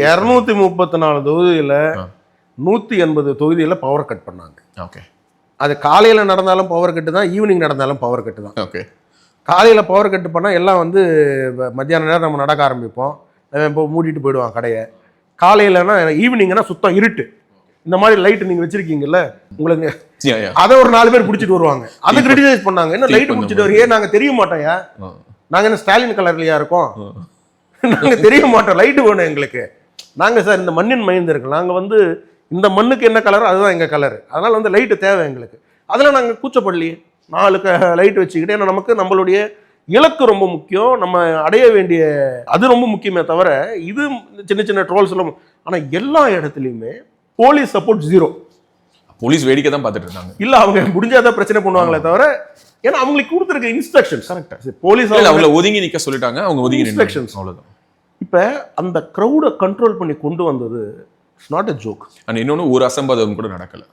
இரநூத்தி முப்பத்தி நாலு தொகுதியில. நூத்தி எண்பது தொகுதியில பவர் கட் பண்ணாங்க. ஓகே அது காலையில நடந்தாலும் பவர் கட்டு தான் ஈவினிங் நடந்தாலும் பவர் கட்டு தான். ஓகே காலையில பவர் கட்டு பண்ணா எல்லாம் வந்து மத்தியான நேரம் நம்ம நடக்க ஆரம்பிப்போம். இப்போ மூடிட்டு போயிடுவான் கடையை. காலையிலனா ஈவினிங்னா சுத்தம் இருட்டு. இந்த மாதிரி லைட் நீங்க வச்சிருக்கீங்கல்ல உங்களுக்கு அதை ஒரு நாலு பேர் பிடிச்சிட்டு வருவாங்க. அதை கிரிட்டிசைஸ் பண்ணாங்க. என்ன லைட் பிடிச்சிட்டு வரையே நாங்க தெரிய மாட்டோம்யா நாங்க என்ன ஸ்டாலின் கலர்லயா இருக்கோம்? நாங்க தெரிய மாட்டோம். லைட் வேணும் எங்களுக்கு. நாங்க சார் இந்த மண்ணின் மைந்தர்கள் நாங்க வந்து இந்த மண்ணுக்கு என்ன கலர் அதுதான் எங்க கலர் அதனால வந்து லைட்டு தேவை எங்களுக்கு. அதுல நாங்க கூச்சப்படலையே. நாலு லைட் வச்சுக்கிட்டு ஏன்னா நமக்கு நம்மளுடைய இலக்கு ரொம்ப முக்கியம். நம்ம அடைய வேண்டிய அது ரொம்ப முக்கியமே தவிர இது சின்ன சின்ன ட்ரோல்ஸ் எல்லாம் ஆனா எல்லா இடத்துலையுமே போலீஸ் சப்போர்ட் ஜீரோ போலீஸ் வேடிக்கை தான் பார்த்துட்டு இருந்தாங்க. இல்ல அவங்க முடிஞ்சாதான் பிரச்சனை பண்ணுவாங்களே தவிர ஏன்னா அவங்களுக்கு கொடுத்துருக்க இன்ஸ்ட்ரக்ஷன்ஸ் கரெக்டா போலீஸ் அவங்கள ஒதுங்கி நிக்க சொல்லிட்டாங்க. அவங்க ஒதுங்கி. நின்று அவ்வளவுதான். இப்போ அந்த க்ரௌடை கண்ட்ரோல் பண்ணி கொண்டு வந்தது it's not a joke and இன்னொன்று ஒரு அசம்பாதம் கூட நடக்கலை.